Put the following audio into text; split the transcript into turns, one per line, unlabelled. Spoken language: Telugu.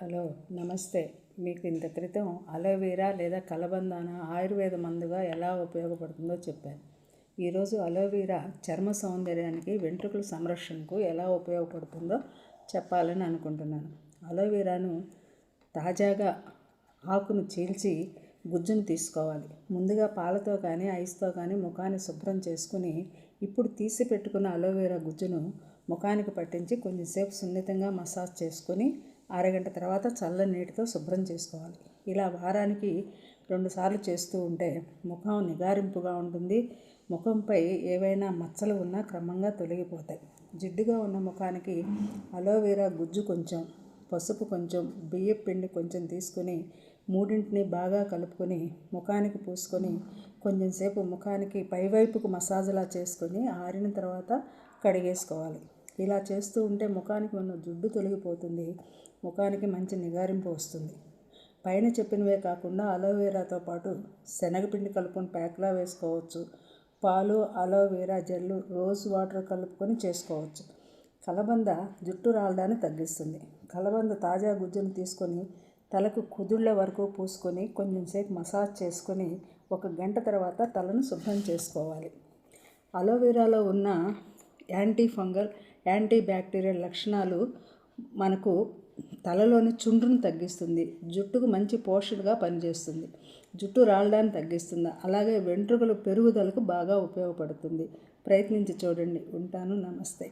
హలో నమస్తే. మీకు ఇంత క్రితం అలోవెరా లేదా కలబందాన ఆయుర్వేద మందుగా ఎలా ఉపయోగపడుతుందో చెప్పాను ఈరోజు అలోవెరా చర్మ సౌందర్యానికి వెంట్రుకల సంరక్షణకు ఎలా ఉపయోగపడుతుందో చెప్పాలని అనుకుంటున్నాను. అలోవెరాను తాజాగా ఆకును చీల్చి గుజ్జును తీసుకోవాలి. ముందుగా పాలతో కానీ ఐస్తో కానీ ముఖాన్ని శుభ్రం చేసుకుని ఇప్పుడు తీసి పెట్టుకున్న అలోవెరా గుజ్జును ముఖానికి పట్టించి కొంచెంసేపు సున్నితంగా మసాజ్ చేసుకొని అరగంట తర్వాత చల్లని నీటితో శుభ్రం చేసుకోవాలి. ఇలా వారానికి రెండుసార్లు చేస్తూ ఉంటే ముఖం నిగారింపుగా ఉంటుంది. ముఖంపై ఏవైనా మచ్చలు ఉన్నా క్రమంగా తొలగిపోతాయి. జిడ్డుగా ఉన్న ముఖానికి అలోవెరా గుజ్జు కొంచెం పసుపు కొంచెం బియ్యం పిండి కొంచెం తీసుకొని మూడింటిని బాగా కలుపుకొని ముఖానికి పూసుకొని కొంచెంసేపు ముఖానికి పైవైపుకు మసాజ్లా చేసుకొని ఆరిన తర్వాత కడిగేసుకోవాలి. ఇలా చేస్తూ ఉంటే ముఖానికి ఉన్న జుడ్డు తొలగిపోతుంది. ముఖానికి మంచి నిగారింపు వస్తుంది. పైన చెప్పినవే కాకుండా అలోవేరాతో పాటు శనగపిండి కలుపుకొని ప్యాక్లా వేసుకోవచ్చు. పాలు అలోవేరా జెల్లు రోజ్ వాటర్ కలుపుకొని చేసుకోవచ్చు. కలబంద జుట్టు రాలడాన్ని తగ్గిస్తుంది. కలబంద తాజా గుజ్జును తీసుకొని తలకు కుదుళ్ళ వరకు పూసుకొని కొంచెంసేపు మసాజ్ చేసుకొని ఒక గంట తర్వాత తలను శుభ్రం చేసుకోవాలి. అలోవెరాలో ఉన్న యాంటీ ఫంగల్ యాంటీ బ్యాక్టీరియల్ లక్షణాలు మనకు తలలోని చుండ్రును తగ్గిస్తుంది. జుట్టుకు మంచి పోషణగా పనిచేస్తుంది. జుట్టు రాలడాన్ని తగ్గిస్తుంది. అలాగే వెంట్రుకలు పెరుగుదలకు బాగా ఉపయోగపడుతుంది. ప్రయత్నించి చూడండి. ఉంటాను. నమస్తే.